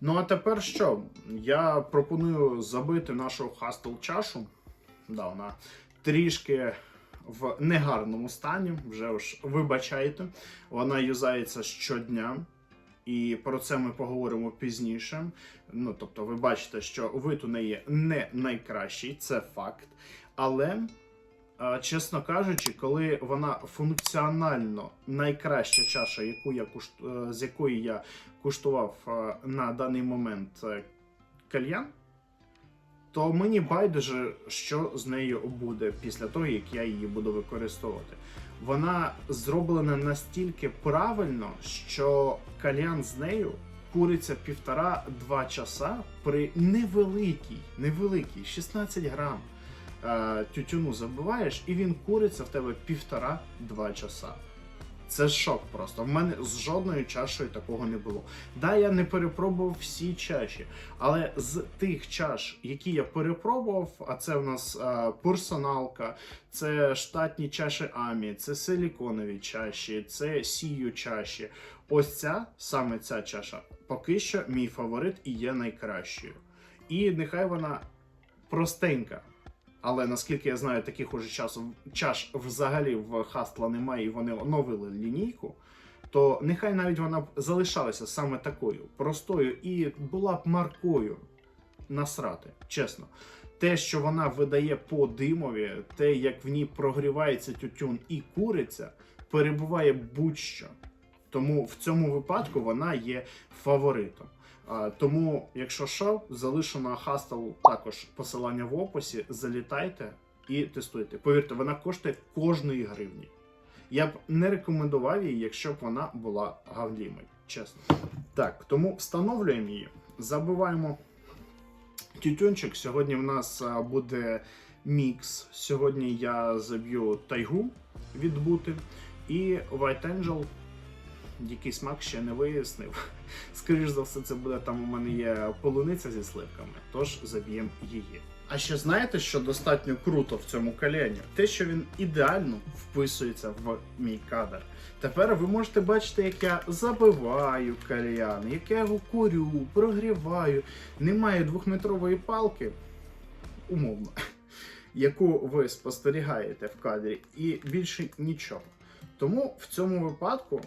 Ну а тепер що? Я пропоную забити нашу хастл чашу. Да, вона трішки в негарному стані, вже ж вибачайте. Вона юзається щодня. І про це ми поговоримо пізніше. Ну, тобто, ви бачите, що вид у неї не найкращий, це факт. Але, чесно кажучи, коли вона функціонально найкраща чаша, яку я кушт... е, з якої я куштував е, на даний момент е, кальян, то мені байдуже, що з нею буде після того, як я її буду використовувати. Вона зроблена настільки правильно, що кальян з нею куриться півтора-два часа при невеликій, невеликій 16 грам тютюну забиваєш, і він куриться в тебе півтора-два часа. Це шок просто. В мене з жодною чашею такого не було. Да, я не перепробував всі чаші, але з тих чаш, які я перепробував, а це в нас е, персоналка, це штатні чаші Амі, це силіконові чаші, це сію чаші. Ось ця саме ця чаша, поки що мій фаворит і є найкращою. І нехай вона простенька. Але наскільки я знаю, таких уже часу чаш взагалі в Хастла немає, і вони оновили лінійку. То нехай навіть вона б залишалася саме такою простою і була б маркою насрати, чесно. Те, що вона видає по димові, те, як в ній прогрівається тютюн і куриця, перебуває будь-що. Тому в цьому випадку вона є фаворитом. Тому, якщо що, залишу на Hustle також посилання в описі. Залітайте і тестуйте. Повірте, вона коштує кожної гривні. Я б не рекомендував її, якщо б вона була гавлімою, чесно. Так, тому встановлюємо її, забиваємо тютюнчик. Сьогодні в нас буде мікс. Сьогодні я заб'ю тайгу від бути і White Angel. Який смак ще не вияснив. Скоріш за все, це буде там у мене є полуниця зі сливками, тож заб'ємо її. А ще знаєте, що достатньо круто в цьому кальяні? Те, що він ідеально вписується в мій кадр. Тепер ви можете бачити, як я забиваю кальян, як я його курю, прогріваю. Немає двохметрової палки, умовно, яку ви спостерігаєте в кадрі, і більше нічого. Тому в цьому випадку